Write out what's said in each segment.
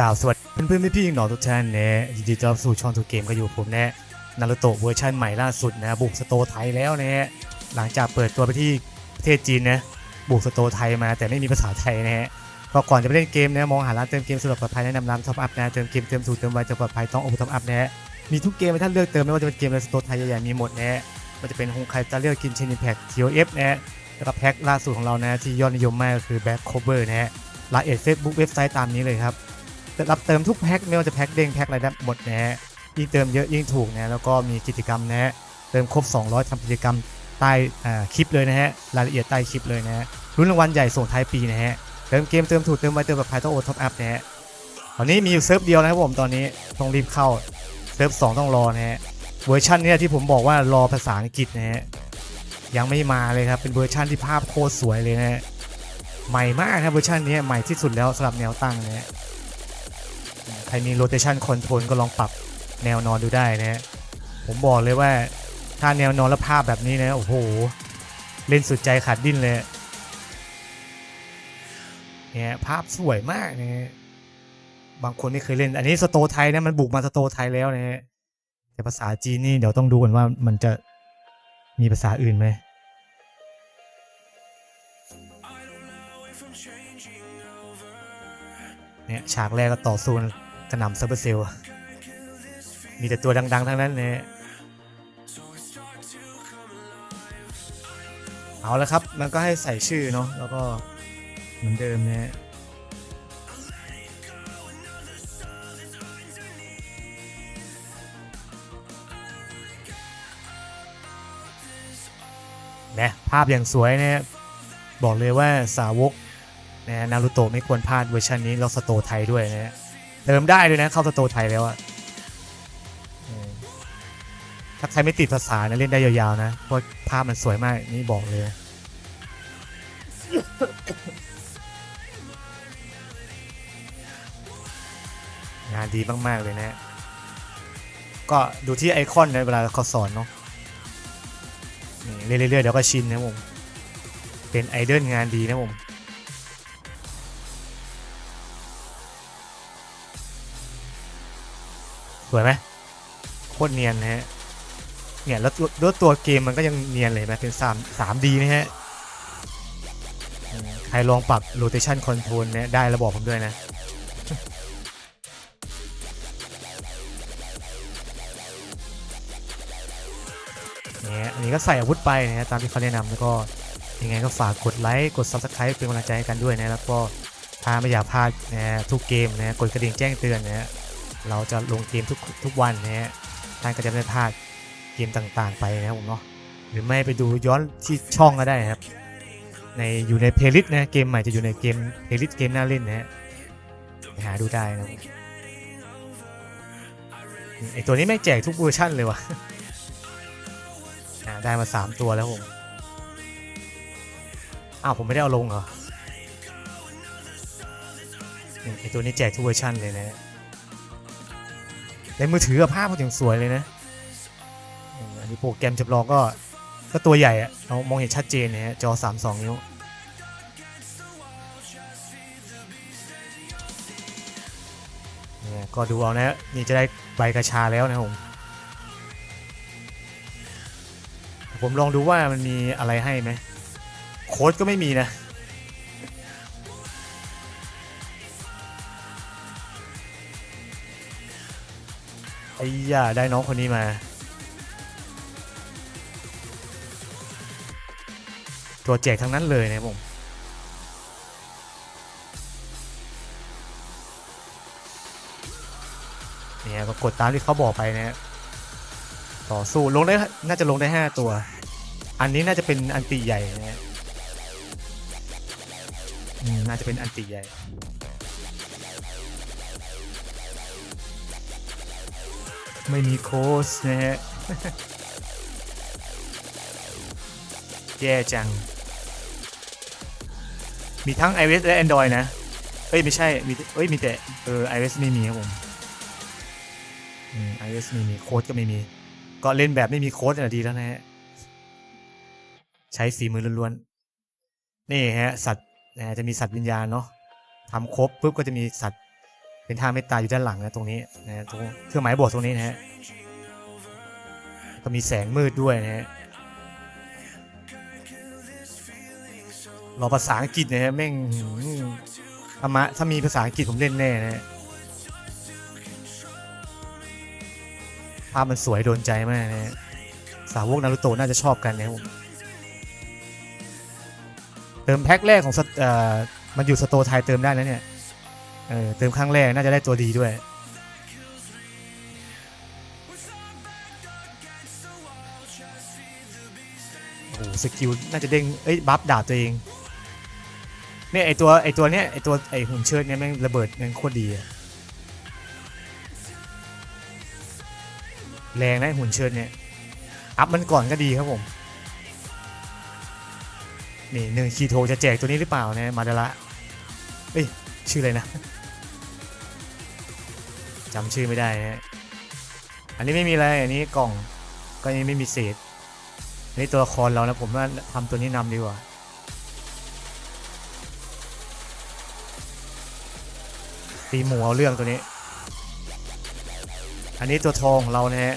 กล่าวสวัสดีเพื่อนๆพี่ๆน้องทุกท่านนะยินดีต้อนรับสู่ช่องทูเกมก็อยู่ผมแนะนารุโตะเวอร์ชันใหม่ล่าสุดนะบุกสโตไทยแล้วนะฮะหลังจากเปิดตัวไปที่ประเทศจีนนะบุกสโตไทยมาแต่ไม่มีภาษาไทยนะฮะก็ก่อนจะไปเล่นเกมนะมองหาร้านเติมเกมสะดวกปลอดภัยแนะนำร้านท็อปอัพนะเติมเกมเติมสูตรเติมไวเติมปลอดภัยต้องโอท็อปอัพนะฮะมีทุกเกมให้ท่านเลือกเติมไม่ว่าจะเป็นเกมในสโตไทยใหญ่ๆมีหมดนะฮะมันจะเป็นฮงไคจะเลือกกินเชนิแพ็กทีโอเอฟนะฮะแล้วก็แพ็คล่าสุดของเรานะที่ยอดนิยมมากก็คือแบ็คโคเวอร์นะฮะรายละเอียดเฟซบุ๊กเว็บไซต์ตามนี้เลยครับ รับเติมทุกแพ็คไม่ว่าจะแพ็คเด้งแพ็คอะไรได้หมดนะฮะยิ่งเติมเยอะยิ่งถูกนะแล้วก็มีกิจกรรมนะฮะเติมครบ 200ทำกิจกรรมใต้คลิปเลยนะฮะรายละเอียดใต้คลิปเลยนะฮะรุ่นรางวัลใหญ่ส่งท้ายปีนะฮะเติมเกมเติมถูกเติมไวเติมแบบภายต้องโอท็อปอัพนะฮะตอนนี้มีอยู่เซิร์ฟเดียวนะครับผมตอนนี้ต้องรีบเข้าเซิร์ฟ2ต้องรอนะฮะเวอร์ชันนี้ที่ผมบอกว่ารอภาษาอังกฤษนะฮะยังไม่มาเลยครับเป็นเวอร์ชันที่ภาพโคตรสวยเลยนะฮะใหม่มากครับเวอร์ชันนี้ใหม่ที่สุดแล้วสำหรับแนวตั้งนะฮะ ใครมี rotation control ก็ลองปรับแนวนอนดูได้นะฮะผมบอกเลยว่าถ้าแนวนอนแล้วภาพแบบนี้นะโอ้โห เล่นสุดใจขาดดิ้นเลยเนี่ยภาพสวยมากนะฮะบางคนไม่เคยเล่น อันนี้สโตไทยนะมันบุกมาสโตไทยแล้วนะฮะแต่ภาษาจีนนี่เดี๋ยวต้องดูกันว่ามันจะมีภาษาอื่นไหมเนี่ยฉากแรกก็ต่อสู้ กระหน่ำซับเปอร์เซลมีแต่ตัวดัง ๆ ทั้งนั้นเนี่ยเอาละครับ มันก็ให้ใส่ชื่อเนาะ แล้วก็เหมือนเดิมเนี่ยนะภาพอย่างสวยเนี่ยบอกเลยว่าสาวกนะนารูโตะไม่ควรพลาดเวอร์ชันนี้เราสโตไทยด้วยนะฮะ เติมได้ด้วยนะ เข้าสโตร์ไทยแล้วอะถ้าใครไม่ติดภาษานะเล่นได้ยาวๆนะ เพราะภาพมันสวยมาก นี่บอกเลย งานดีมากๆเลยนะ ก็ดูที่ไอคอนนะเวลาเขาสอนเนาะนี่เรื่อยๆเดี๋ยวก็ชินนะผม เป็นไอดอลงานดีนะผม สวยไหมโคตรเนียนนะฮะเนี่ยแล้วตัวแล้วตัวเกมมันก็ยังเนียนเลยนะเป็น3 3D นะฮะใครลองปรับ rotation control เนี่ยได้แล้วบอกผมด้วยนะเนี่ยอันนี้ก็ใส่อาวุธไปนะฮะตามที่เขาแนะนำแล้วก็ยังไงก็ฝากกดไลค์ กด subscribe เป็นกำลังใจให้กันด้วยนะ แล้วก็ถ้าไม่อยากพลาดนะทุกเกมนะฮะกดกระดิ่งแจ้งเตือนนะฮะ เราจะลงเกมทุกทุกวันนะฮะท่านก็จะไม่พลาดเกมต่างๆ ไปนะครับผมเนาะหรือไม่ไปดูย้อนที่ช่องก็ได้ครับ ในอยู่ในเพลย์ลิสต์นะเกมใหม่จะอยู่ในเกมเพลย์ลิสต์เกมน่าเล่นนะฮะหาดูได้นะไอตัวนี้ไม่งแจกทุกเวอร์ชั่นเลยว่ะอ่าได้มา 3 ตัวแล้วผม อ้าว ผมไม่ได้เอาลงเหรอไอตัวนี้แจกทุกเวอร์ชันเลยนะ ในมือถือภาพมันอย่างสวยเลยนะอันนี้โปรแกรมจำลองก็ก็ตัวใหญ่อะเรามองเห็นชัดเจนนะฮะจอ 32 นิ้วเนี่ยก็ดูเอานะนี่จะได้ใบกระชาแล้วนะผมผมลองดูว่ามันมีอะไรให้ไหมโค้ดก็ไม่มีนะ ไอ้ย่าได้น้องคนนี้มา ตัวแจกทั้งนั้นเลยนะครับผมเนี่ยก็กดตามที่เขาบอกไปนะต่อสู้ลงได้น่าจะลงได้ 5 ตัว อันนี้น่าจะเป็นอันติใหญ่นะฮะน่าจะเป็นอันติใหญ่ ไม่มีโค้ชนะฮะ แย่จัง มีทั้ง iOS และ Android นะ เอ้ย ไม่ใช่ มีเอ้ย มีแต่ เออ iOS ไม่มีครับผม อืม iOS ไม่มี โค้ดก็ไม่มี ก็เล่นแบบไม่มีโค้ดน่ะดีแล้วนะฮะ ใช้ฝีมือล้วนๆ นี่ฮะ สัตว์นะฮะจะมีสัตว์วิญญาณเนาะทำครบปุ๊บก็จะมีสัตว์ เป็นท่าเมตตาอยู่ด้านหลังนะตรงนี้นะตรงเครื่องหมายบวกตรงนี้นะฮะก็มีแสงมืดด้วยนะฮะรอภาษาอังกฤษนะฮะแม่งธรรมะถ้ามีภาษาอังกฤษผมเล่นแน่นะฮะภาพมันสวยโดนใจมากนะฮะสาวกนารุโตะน่าจะชอบกันนะครับผมเติมแพ็คแรกของมันอยู่สโตไทยเติมได้แล้วเนี่ย เออเติมครั้งแรกน่าจะได้ตัวดีด้วย โอ้โหสกิลน่าจะเด้ง เอ้ย บัฟดาบตัวเอง เนี่ยไอตัวไอตัวเนี้ยไอตัวไอหุ่นเชิดเนี่ยแม่งระเบิดแม่งโคตรดีอะแรงนะหุ่นเชิดเนี่ย อัพมันก่อนก็ดีครับผม นี่หนึ่งคีโทจะแจกตัวนี้หรือเปล่าเนี่ยมาดาระเอ้ยชื่ออะไรนะ จำชื่อไม่ได้ฮะอันนี้ไม่มีอะไรอันนี้กล่องก็ยังไม่มีเศษอันนี้ตัวละครเรานะผมว่าทำตัวนี้นำดีกว่าตีหมูเอาเรื่องตัวนี้ อันนี้ตัวทองเรานะฮะ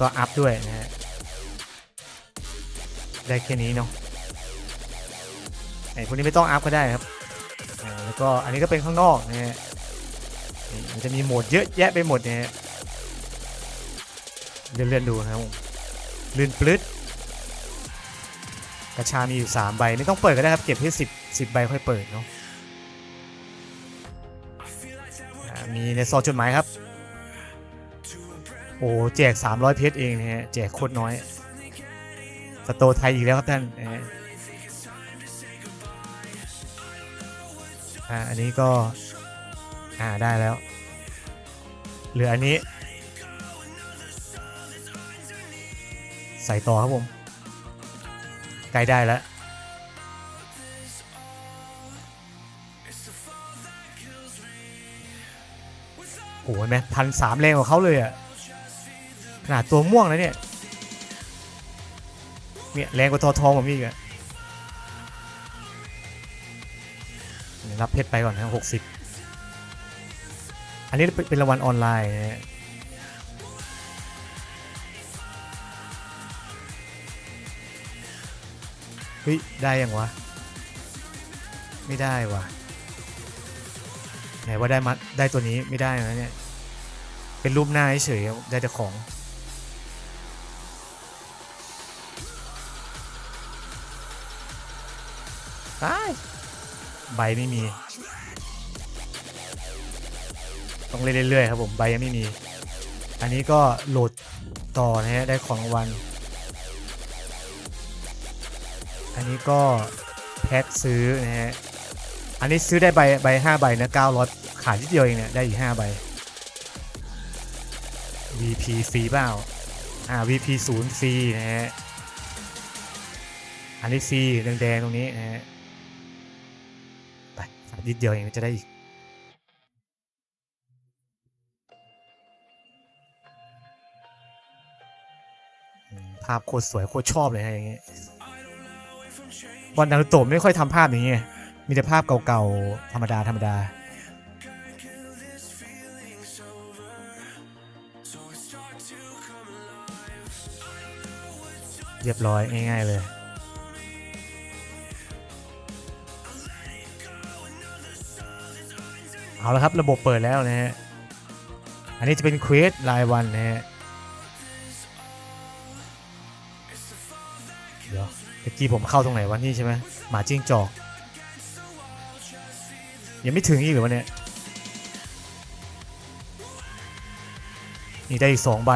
ก็อัพด้วยนะฮะ ได้แค่นี้เนาะ ไอ้พวกนี้ไม่ต้องอัพก็ได้ครับ แล้วก็อันนี้ก็เป็นข้างนอกนะฮะ มันจะมีโหมดเยอะแยะไปหมดเนี่ยเลื่อนๆดูครับลื่นปลึดกระชามีอยู่3ใบไม่ต้องเปิดก็ได้ครับ เก็บให้10 10ใบค่อยเปิดเนาะมีในซอจดหมายครับ โอ้แจก 300 เพชรเองนะฮะแจกโคตรน้อย สโตไทยอีกแล้วครับท่านอ่าอันนี้ก็ อ่าได้แล้ว เหลืออันนี้ ใส่ต่อครับผมใกล้ได้แล้วโอ้โหเห็นไหมพันสามแรงกว่าเขาเลยอะขนาดตัวม่วงแล้วเนี่ยเนี่ยแรงกว่าทอทองผมอีกอะเดี๋ยรับเพชรไปก่อนนะหกสิบ อันนี้เป็นรางวัลออนไลน์นะฮะเฮ้ย ได้ยังวะ ไม่ได้วะไหนว่าได้มาได้ตัวนี้ไม่ได้นะเนี่ย เป็นรูปหน้าเฉยได้แต่ของตายใบไม่มี ต้องเล่นเรื่อยๆครับผมใบยังไม่มี อันนี้ก็โหลดต่อนะฮะได้ของรางวัลอันนี้ก็แพ็คซื้อนะฮะอันนี้ซื้อได้ใบใบห้าใบนะเก้าร้อยขาดนิดเดียวเองเนี่ยได้อีกห้าใบ VP ฟรีเปล่าอ่า VP ศูนย์ฟรีนะฮะอันนี้ฟรีแดงๆตรงนี้นะฮะไปขาดนิดเดียวเองจะได้อีก ภาพโคตรสวยโคตรชอบเลยฮะอย่างเงี้ยวันนารุโตะไม่ค่อยทำภาพอย่างเงี้ยมีแต่ภาพเก่าๆธรรมดาธรรมดาเรียบร้อยง่ายๆเลยเอาละครับระบบเปิดแล้วนะฮะ อันนี้จะเป็นเควสรายวันนะฮะ เดี๋ยวตะกี้ผมเข้าตรงไหนวะนี่ใช่ไหมหมาจิ้งจอก ยังไม่ถึงอีกหรือวะเนี่ย นี่ได้อีกสองใบ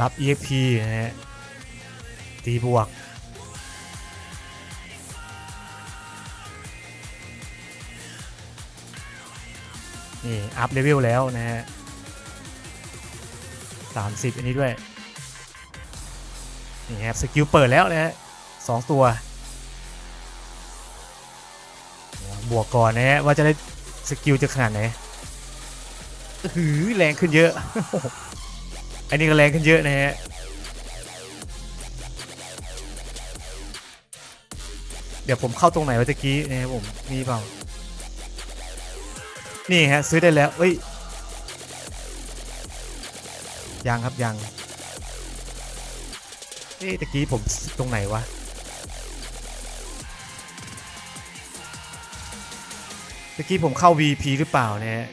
รับ EXP นะฮะ ตีบวกนี่อัพเลเวลแล้วนะฮะ สามสิบอันนี้ด้วย นี่ครับ สกิลเปิดแล้วนะฮะสองตัว บวกก่อนนะฮะว่าจะได้สกิลจะขนาดไหนหือแรงขึ้นเยอะ อันนี้ก็แรงขึ้นเยอะนะฮะเดี๋ยวผมเข้าตรงไหนวะตะกี้เนี่ยผมมีเปล่า นี่ฮะ ซื้อได้แล้ว เอ้ย ยังครับยังเอ๊ะตะกี้ผมตรงไหนวะตะกี้ผมเข้า VP หรือเปล่าเนี่ย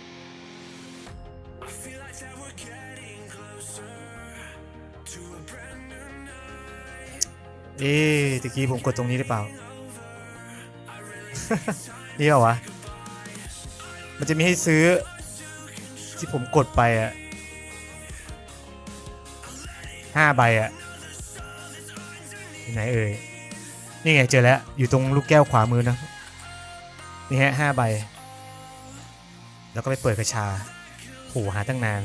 เอ๊ะตะกี้ผมกดตรงนี้หรือเปล่า นี่เหรอวะ มันจะมีให้ซื้อที่ผมกดไปอะ ห้าใบอะที่ไหนเอ่ยนี่ไงเจอแล้วอยู่ตรงลูกแก้วขวามือนะนี่ฮะห้าใบ แล้วก็ไปเปิดกระชาโหหาตั้งนาน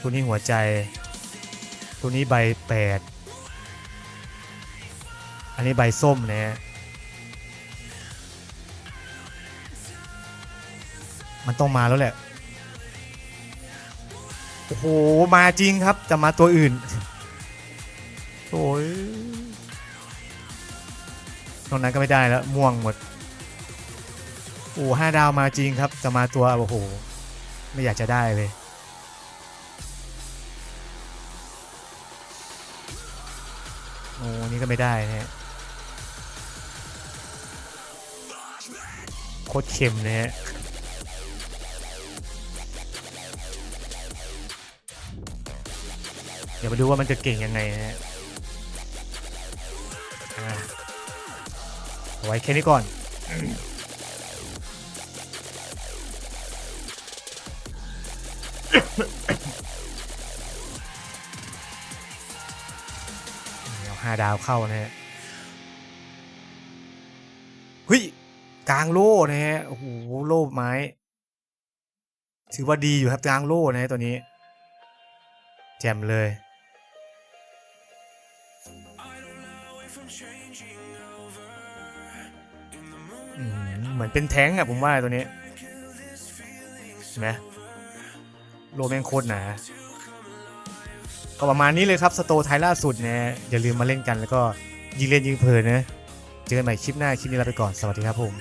ตัวนี้หัวใจ ตัวนี้ใบแปดอันนี้ใบส้มนะฮะมันต้องมาแล้วแหละ โอ้โห มาจริงครับแต่มาตัวอื่นโอ้ยตรงนั้นก็ไม่ได้แล้ว ม่วงหมด โอ้ห้าดาวมาจริงครับแต่มาตัวโอ้โห ไม่อยากจะได้เลยโอ้นี่ก็ไม่ได้นะฮะโคตรเค็มนะฮะ เดี๋ยวมาดูว่ามันจะเก่งยังไงนะฮะเอาไว้แค่นี้ก่อน เอาห้าดาวเข้านะฮะเฮ้ยกลางโล่นะฮะ โอ้โห โล่ไม้ ถือว่าดีอยู่ครับกลางโล่นะฮะตัวนี้ แจ่มเลย เหมือนเป็นแท้งอะผมว่าตัวนี้นไหมโลแมงโคตรหนา ก็ประมาณนี้เลยครับ สโตไทยล่าสุดนะอย่าลืมมาเล่นกันแล้วก็ยิงเล่นยิงเพลินนะ เจอกันใหม่คลิปหน้า คลิปนี้ลาไปก่อน สวัสดีครับผม